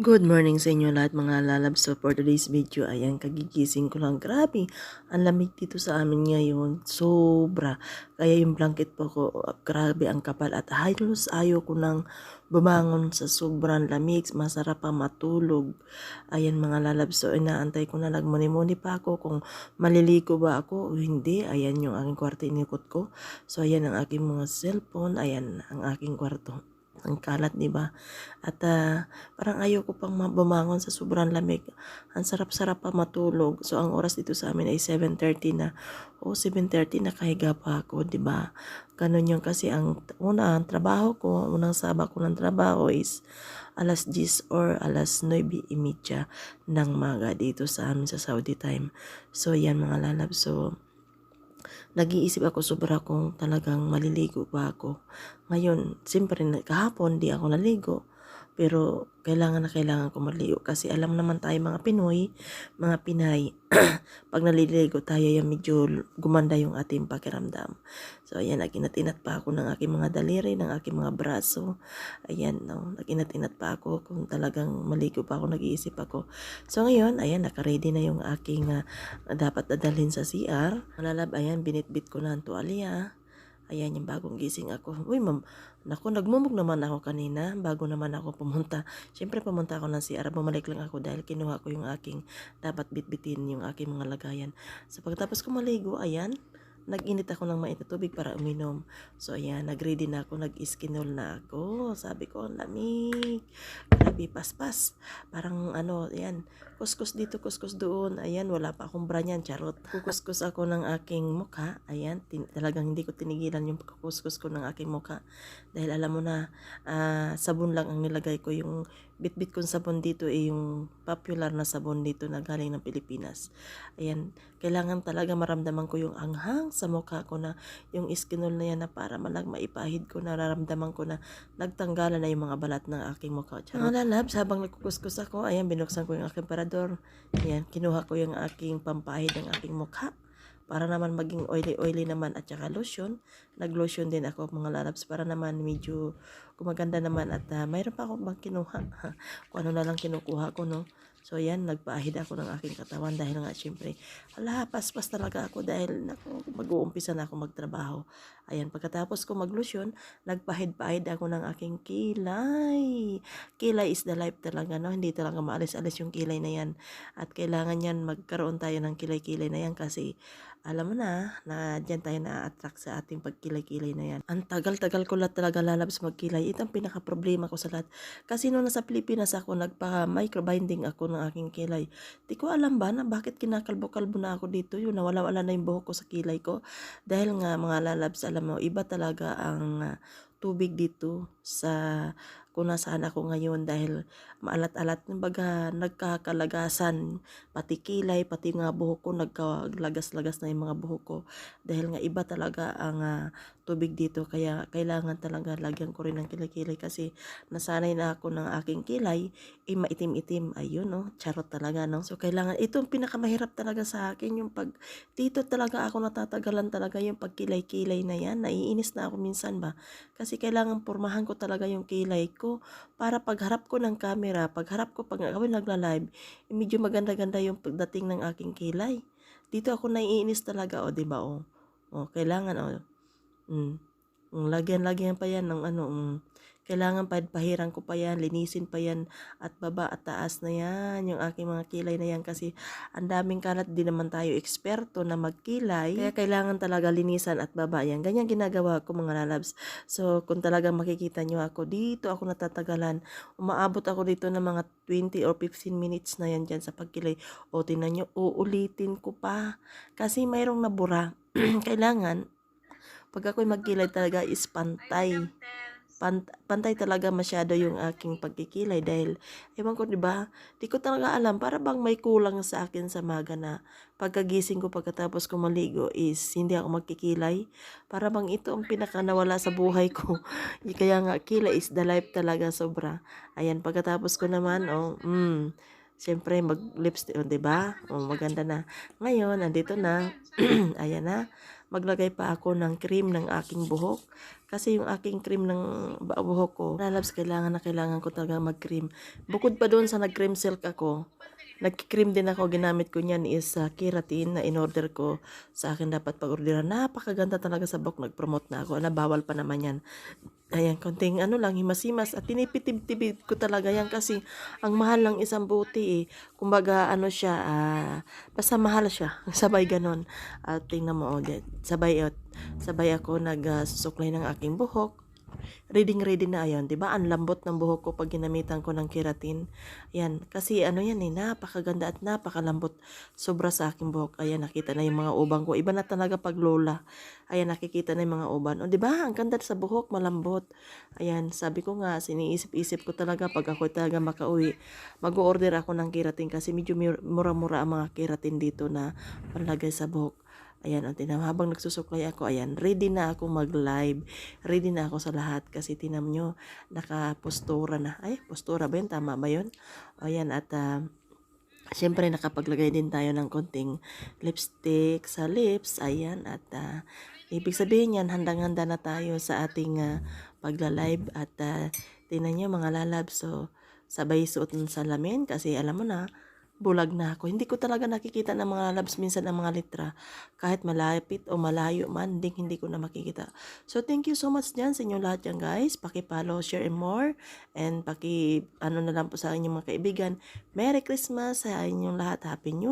Good morning sa inyo lahat mga lalab. So for today's video, ayan, kagigising ko lang. Grabe, ang lamig dito sa amin ngayon. Sobra. Kaya yung blanket po ko, grabe ang kapal. At halos ayaw ko nang bumangon sa sobrang lamig. Masarap pa matulog. Ayan mga lalab. So inaantay ko na nagmuni-muni pa ako kung maliligo ba ako o hindi. Ayan yung aking kwarto inikot ko. So ayan ang aking mga cellphone. Ayan ang aking kwarto ang kalat, di ba? At ah, parang ayaw ko pang ma- bumangon sa sobrang lamig. Ang sarap-sarap pa matulog. So, ang oras dito sa amin ay 7.30 na. O, 7.30 na kahiga pa ako, di ba? Ganun yung kasi ang una, ang trabaho ko, unang saba ko ng trabaho is alas 10 or alas 9.30 ng maga dito sa amin sa Saudi time. So, yan mga lalab. So, nag-iisip ako sobra kung talagang maliligo ba ako. Ngayon, siyempre kahapon di ako naligo. Pero kailangan na kailangan ko maligo kasi alam naman tayo mga Pinoy, mga Pinay, pag naliligo tayo yan medyo gumanda yung ating pakiramdam. So ayan, naginat-inat pa ako ng aking mga daliri, ng aking mga braso. Ayan, no, naginat-inat pa ako kung talagang maligo pa ako, nag-iisip ako. So ngayon, ayan, naka-ready na yung aking ah, dapat dadalhin sa CR. Malalab, ayan, binitbit ko na ang tuwalya. Ayan yung bagong gising ako. Uy, ma'am, naku, nagmumog naman ako kanina bago naman ako pumunta. Siyempre, pumunta ako ng CR. Bumalik lang ako dahil kinuha ko yung aking dapat bitbitin yung aking mga lagayan. So, pagkatapos ko maligo, ayan, nag-init ako ng mainit tubig para uminom. So, ayan, nag-ready na ako, nag-iskinol na ako. Sabi ko, ang lamig. Grabe, paspas. Parang ano, ayan, kuskus dito, kuskus doon. Ayan, wala pa akong bra niyan, charot. Kukuskus ako ng aking mukha. Ayan, talagang hindi ko tinigilan yung pagkukuskus ko ng aking mukha. Dahil alam mo na, ah, sabon lang ang nilagay ko. Yung bitbit kong sabon dito ay yung popular na sabon dito na galing ng Pilipinas. Ayan, kailangan talaga maramdaman ko yung anghang sa mukha ko na yung iskinol na yan na para malag maipahid ko, nararamdaman ko na nagtanggalan na yung mga balat ng aking mukha. Charot. Mga lalabs, habang nagkukuskus ako, ayan, binuksan ko yung aking parador. Ayan, kinuha ko yung aking pampahid ng aking mukha para naman maging oily-oily naman at saka lotion. Nag-lotion din ako mga lalabs para naman medyo gumaganda naman at ah, mayroon pa akong bang kinuha. Kung ano na lang kinukuha ko, no? So, yan, nagpaahid ako ng aking katawan dahil nga, syempre, ala, paspas talaga ako dahil mag-uumpisa na ako magtrabaho. Ayan, pagkatapos ko maglusyon, nagpahid-pahid ako ng aking kilay. Kilay is the life talaga, no? Hindi talaga maalis-alis yung kilay na yan. At kailangan yan magkaroon tayo ng kilay-kilay na yan kasi alam mo na, na dyan tayo na-attract sa ating pagkilay-kilay na yan. Ang tagal-tagal ko lahat talaga lalabas magkilay. Ito ang pinaka-problema ko sa lahat. Kasi nung nasa Pilipinas ako, nagpa-microbinding ako ng aking kilay. Di ko alam ba na bakit kinakalbo-kalbo na ako dito. Yun, nawala-wala na yung buhok ko sa kilay ko. Dahil nga mga lalabs, alam mo, iba talaga ang ah, tubig dito sa kung nasaan ako ngayon dahil maalat-alat, kumbaga nagkakalagasan, pati kilay, pati nga buhok ko, nagkalagas-lagas na yung mga buhok ko. Dahil nga iba talaga ang ah, tubig dito, kaya kailangan talaga lagyan ko rin ng kilay-kilay kasi nasanay na ako ng aking kilay, eh, maitim-itim. Ayun, no? Charot talaga, no? So, kailangan, ito ang pinakamahirap talaga sa akin, yung pag, dito talaga ako natatagalan talaga yung pagkilay-kilay na yan. Naiinis na ako minsan ba? Kasi kailangan pormahan ko talaga yung kilay ko para pagharap ko ng camera, pagharap ko pag ako nagla-live, eh, medyo maganda-ganda yung pagdating ng aking kilay. Dito ako naiinis talaga, o, di ba, o? O, kailangan, o. Mm. Mm, Lagyan-lagyan pa yan ng ano, mm. Kailangan pa, pahiran ko pa yan, linisin pa yan, at baba at taas na yan, yung aking mga kilay na yan, kasi ang daming kalat, di naman tayo eksperto na magkilay, kaya kailangan talaga linisan at baba yan. Ganyan ginagawa ko mga lalabs. So, kung talagang makikita nyo ako, dito ako natatagalan, umaabot ako dito ng mga 20 or 15 minutes na yan dyan sa pagkilay. O, tinan nyo, uulitin ko pa, kasi mayroong nabura. kailangan, pag ako'y magkilay talaga is pantay. Pant- pantay talaga masyado yung aking pagkikilay dahil ewan ko 'di ba di ko talaga alam para bang may kulang sa akin sa maga na pagkagising ko pagkatapos ko maligo is hindi ako magkikilay para bang ito ang pinaka nawala sa buhay ko kaya nga kilay is the life talaga sobra ayan pagkatapos ko naman oh mm, Siyempre, mag lipstick, oh, 'di ba? Oh, maganda na. Ngayon, andito na. Ayan na maglagay pa ako ng cream ng aking buhok. Kasi yung aking cream ng buhok ko, lalabs kailangan na kailangan ko talaga mag-cream. Bukod pa doon sa nag-cream silk ako, nag-cream din ako, ginamit ko niyan is uh, keratin na in-order ko sa akin dapat pag-orderan. Napakaganda talaga sa buhok, nag-promote na ako. Ano, bawal pa naman yan. Ayan, konting ano lang, himasimas. At tinipitib-tibid ko talaga yan kasi ang mahal ng isang buti eh. Kumbaga, ano siya, ah, basta mahal siya. Sabay ganon. At tingnan mo, oh, sabay, sabay ako nagsusuklay ng aking buhok. Reading ready na ayan, 'di ba? Ang lambot ng buhok ko pag ginamitan ko ng keratin. Ayan, kasi ano yan eh, napakaganda at napakalambot sobra sa aking buhok. Ayan, nakita na yung mga ubang ko. Iba na talaga pag lola. Ayan, nakikita na yung mga uban. O, 'di ba? Ang ganda sa buhok, malambot. Ayan, sabi ko nga, siniisip-isip ko talaga pag ako talaga makauwi, mag-order ako ng keratin kasi medyo mur- mura-mura ang mga keratin dito na panlagay sa buhok. Ayan, ang tinam, habang nagsusuklay ako, ayan, ready na ako mag-live. Ready na ako sa lahat kasi tinam nyo, nakapostura na. Ay, postura ba yun? Tama ba yun? Ayan, at ah, Siyempre, nakapaglagay din tayo ng konting lipstick sa lips. Ayan, at ah, ibig sabihin yan, handang-handa na tayo sa ating uh, pagla-live. At uh, tingnan nyo mga lalab, so sabay suot ng salamin kasi alam mo na, bulag na ako. Hindi ko talaga nakikita ng mga labs minsan ng mga litra. Kahit malapit o malayo man, ding hindi ko na makikita. So, thank you so much dyan sa inyo lahat yan guys. Paki-follow, share, and more. And paki, ano na lang po sa inyong mga kaibigan. Merry Christmas sa inyong lahat. Happy New